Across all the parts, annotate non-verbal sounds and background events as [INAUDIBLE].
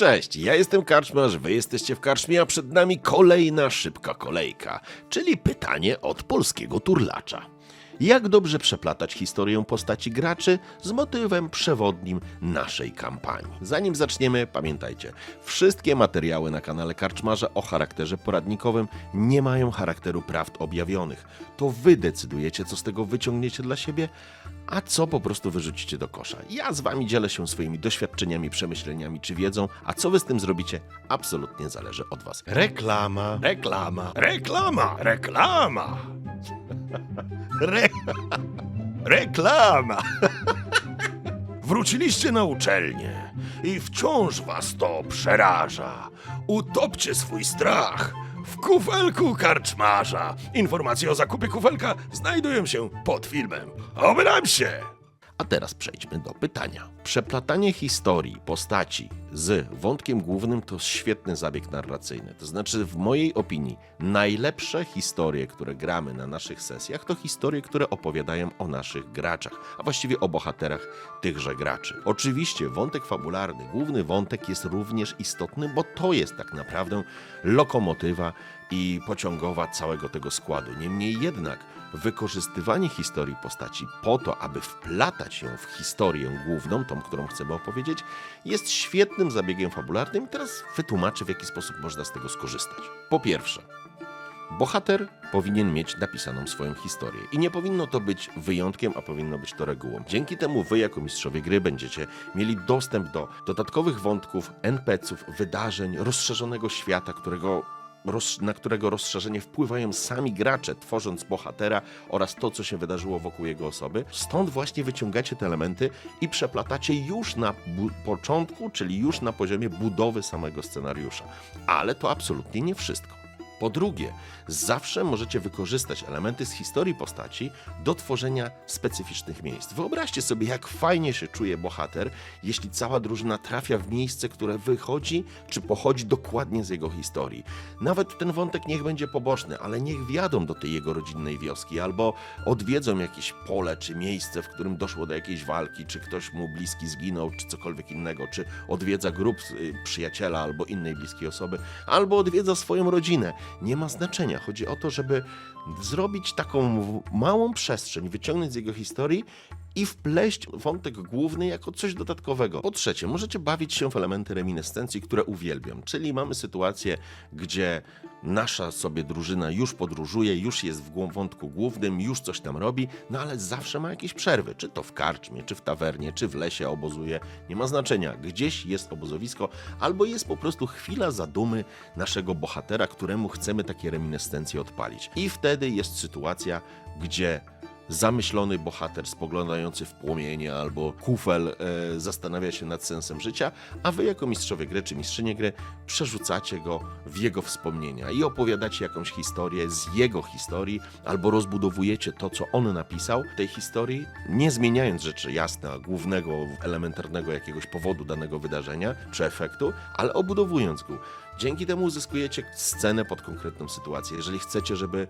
Cześć, ja jestem Karczmarz, wy jesteście w Karczmie, a przed nami kolejna szybka kolejka, czyli pytanie od polskiego turlacza. Jak dobrze przeplatać historię postaci graczy z motywem przewodnim naszej kampanii? Zanim zaczniemy, pamiętajcie, wszystkie materiały na kanale Karczmarza o charakterze poradnikowym nie mają charakteru prawd objawionych. To wy decydujecie, co z tego wyciągniecie dla siebie, a co po prostu wyrzucicie do kosza. Ja z wami dzielę się swoimi doświadczeniami, przemyśleniami czy wiedzą, a co wy z tym zrobicie, absolutnie zależy od was. Reklama. Reklama. Reklama. Reklama. [LAUGHS] Re... Reklama. Wróciliście na uczelnię i wciąż was to przeraża. Utopcie swój strach w kufelku karczmarza. Informacje o zakupie kufelka znajdują się pod filmem. Oby nam się! A teraz przejdźmy do pytania. Przeplatanie historii, postaci z wątkiem głównym to świetny zabieg narracyjny. To znaczy, w mojej opinii, najlepsze historie, które gramy na naszych sesjach, to historie, które opowiadają o naszych graczach, a właściwie o bohaterach tychże graczy. Oczywiście wątek fabularny, główny wątek jest również istotny, bo to jest tak naprawdę lokomotywa i pociągowa całego tego składu. Niemniej jednak, wykorzystywanie historii postaci po to, aby wplatać ją w historię główną, tą, którą chcemy opowiedzieć, jest świetnym zabiegiem fabularnym teraz wytłumaczę, w jaki sposób można z tego skorzystać. Po pierwsze, bohater powinien mieć napisaną swoją historię. I nie powinno to być wyjątkiem, a powinno być to regułą. Dzięki temu wy, jako mistrzowie gry, będziecie mieli dostęp do dodatkowych wątków, NPC-ów, wydarzeń, rozszerzonego świata, którego na którego rozszerzenie wpływają sami gracze, tworząc bohatera oraz to, co się wydarzyło wokół jego osoby. Stąd właśnie wyciągacie te elementy i przeplatacie już na początku, czyli już na poziomie budowy samego scenariusza. Ale to absolutnie nie wszystko. Po drugie, zawsze możecie wykorzystać elementy z historii postaci do tworzenia specyficznych miejsc. Wyobraźcie sobie, jak fajnie się czuje bohater, jeśli cała drużyna trafia w miejsce, które wychodzi czy pochodzi dokładnie z jego historii. Nawet ten wątek niech będzie poboczny, ale niech wjadą do tej jego rodzinnej wioski albo odwiedzą jakieś pole czy miejsce, w którym doszło do jakiejś walki, czy ktoś mu bliski zginął, czy cokolwiek innego, czy odwiedza grup y, przyjaciela albo innej bliskiej osoby, albo odwiedza swoją rodzinę. Nie ma znaczenia. Chodzi o to, żeby zrobić taką małą przestrzeń, wyciągnąć z jego historii i wpleść wątek główny jako coś dodatkowego. Po trzecie, możecie bawić się w elementy reminiscencji, które uwielbiam. Czyli mamy sytuację, gdzie nasza sobie drużyna już podróżuje, już jest w wątku głównym, już coś tam robi, no ale zawsze ma jakieś przerwy. Czy to w karczmie, czy w tawernie, czy w lesie obozuje. Nie ma znaczenia. Gdzieś jest obozowisko, albo jest po prostu chwila zadumy naszego bohatera, któremu chcemy takie reminiscencje odpalić. I wtedy jest sytuacja, gdzie zamyślony bohater spoglądający w płomienie albo kufel e, zastanawia się nad sensem życia, a wy jako mistrzowie gry czy mistrzynie gry przerzucacie go w jego wspomnienia i opowiadacie jakąś historię z jego historii albo rozbudowujecie to, co on napisał w tej historii, nie zmieniając rzeczy jasne, głównego, elementarnego jakiegoś powodu danego wydarzenia czy efektu, ale obudowując go. Dzięki temu uzyskujecie scenę pod konkretną sytuację. Jeżeli chcecie, żeby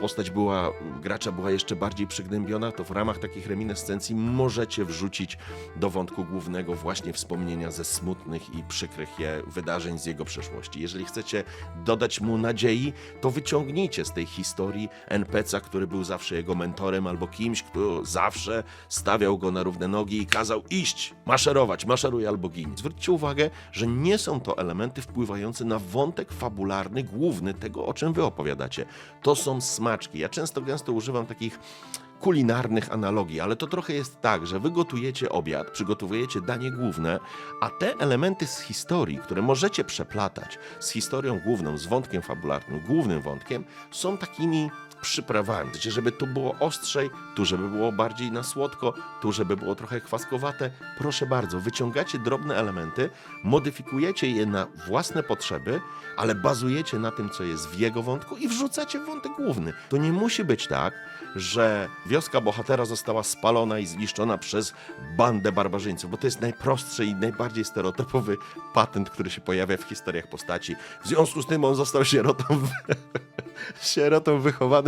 postać była, gracza była jeszcze bardziej przygnębiona, to w ramach takich reminiscencji możecie wrzucić do wątku głównego właśnie wspomnienia ze smutnych i przykrych je wydarzeń z jego przeszłości. Jeżeli chcecie dodać mu nadziei, to wyciągnijcie z tej historii NPC-a, który był zawsze jego mentorem albo kimś, kto zawsze stawiał go na równe nogi i kazał iść, maszerować, maszeruj albo gin. Zwróćcie uwagę, że nie są to elementy wpływające na wątek fabularny, główny tego, o czym wy opowiadacie. To są smaczki. Ja często gęsto używam takich kulinarnych analogii, ale to trochę jest tak, że wy gotujecie obiad, przygotowujecie danie główne, a te elementy z historii, które możecie przeplatać z historią główną, z wątkiem fabularnym, głównym wątkiem, są takimi przyprawami. Znaczy, żeby tu było ostrzej, tu żeby było bardziej na słodko, tu żeby było trochę kwaskowate. Proszę bardzo, wyciągacie drobne elementy, modyfikujecie je na własne potrzeby, ale bazujecie na tym, co jest w jego wątku i wrzucacie w wątek główny. To nie musi być tak, że wioska bohatera została spalona i zniszczona przez bandę barbarzyńców, bo to jest najprostszy i najbardziej stereotypowy patent, który się pojawia w historiach postaci. W związku z tym on został sierotą, [LAUGHS] sierotą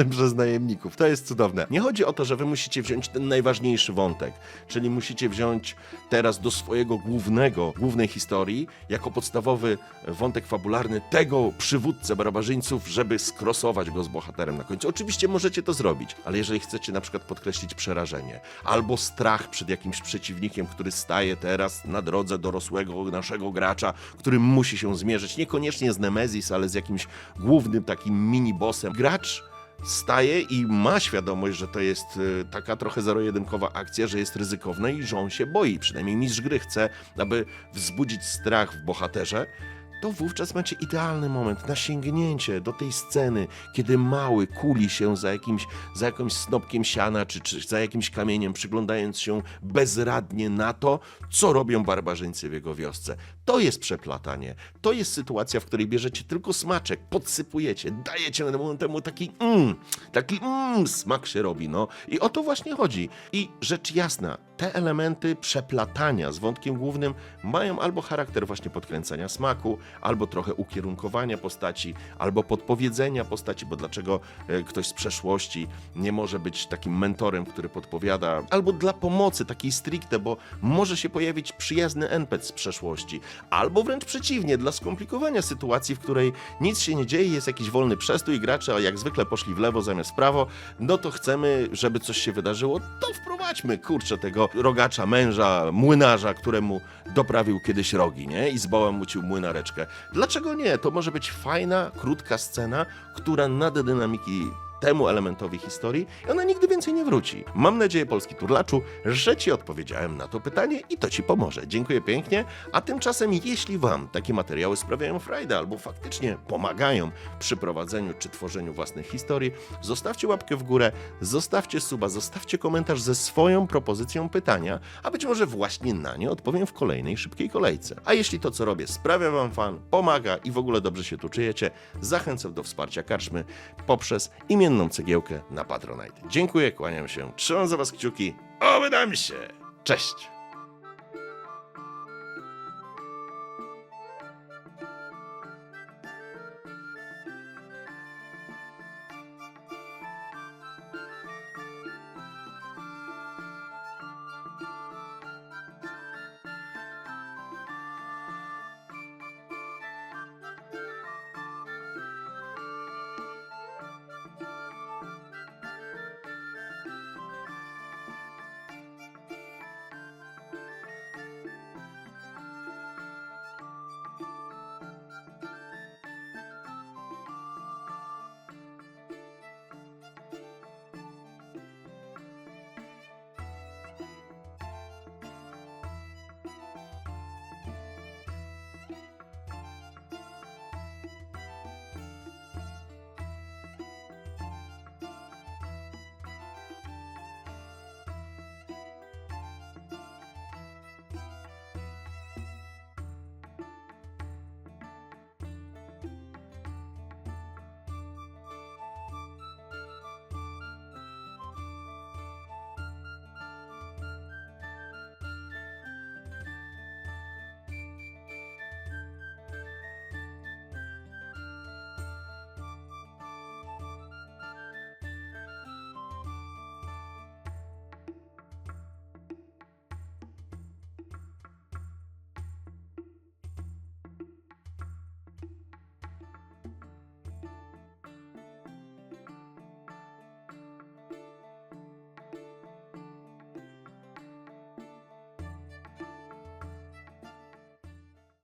wychowanym przez najemników. To jest cudowne. Nie chodzi o to, że wy musicie wziąć ten najważniejszy wątek, czyli musicie wziąć teraz do swojego głównego, głównej historii, jako podstawowy wątek fabularny tego przywódcę barbarzyńców, żeby skrosować go z bohaterem na końcu. Oczywiście możecie to zrobić, ale jeżeli chcecie na przykład podkreślić przerażenie albo strach przed jakimś przeciwnikiem, który staje teraz na drodze dorosłego naszego gracza, który musi się zmierzyć niekoniecznie z Nemezis, ale z jakimś głównym takim mini-bossem, gracz staje i ma świadomość, że to jest y, taka trochę zero-jedynkowa akcja, że jest ryzykowna i że on się boi. Przynajmniej mistrz gry chce, aby wzbudzić strach w bohaterze. To wówczas macie idealny moment na sięgnięcie do tej sceny, kiedy mały kuli się za jakimś, za jakimś snopkiem siana czy, czy za jakimś kamieniem, przyglądając się bezradnie na to, co robią barbarzyńcy w jego wiosce. To jest przeplatanie. To jest sytuacja, w której bierzecie tylko smaczek, podsypujecie, dajecie temu, temu taki mm, taki mm, smak się robi, no. I o to właśnie chodzi. I rzecz jasna, te elementy przeplatania z wątkiem głównym mają albo charakter właśnie podkręcania smaku, albo trochę ukierunkowania postaci, albo podpowiedzenia postaci, bo dlaczego e, ktoś z przeszłości nie może być takim mentorem, który podpowiada, albo dla pomocy takiej stricte, bo może się pojawić przyjazny NPC z przeszłości, albo wręcz przeciwnie, dla skomplikowania sytuacji, w której nic się nie dzieje, jest jakiś wolny przestój, gracze jak zwykle poszli w lewo zamiast w prawo, no to chcemy, żeby coś się wydarzyło, to wprowadźmy, kurczę, tego rogacza męża, młynarza, któremu doprawił kiedyś rogi, nie? I zbałamucił młynareczkę. Dlaczego nie? To może być fajna, krótka scena, która nada dynamiki temu elementowi historii i ona nigdy więcej nie wróci. Mam nadzieję, Polski Turlaczu, że Ci odpowiedziałem na to pytanie i to Ci pomoże. Dziękuję pięknie, a tymczasem jeśli Wam takie materiały sprawiają frajdę albo faktycznie pomagają przy prowadzeniu czy tworzeniu własnych historii, zostawcie łapkę w górę, zostawcie suba, zostawcie komentarz ze swoją propozycją pytania, a być może właśnie na nie odpowiem w kolejnej szybkiej kolejce. A jeśli to, co robię, sprawia Wam fan, pomaga i w ogóle dobrze się tu czujecie, zachęcam do wsparcia karczmy poprzez imienną cegiełkę na Patronite. Dziękuję, kłaniam się, trzymam za Was kciuki, oby nam się! Cześć!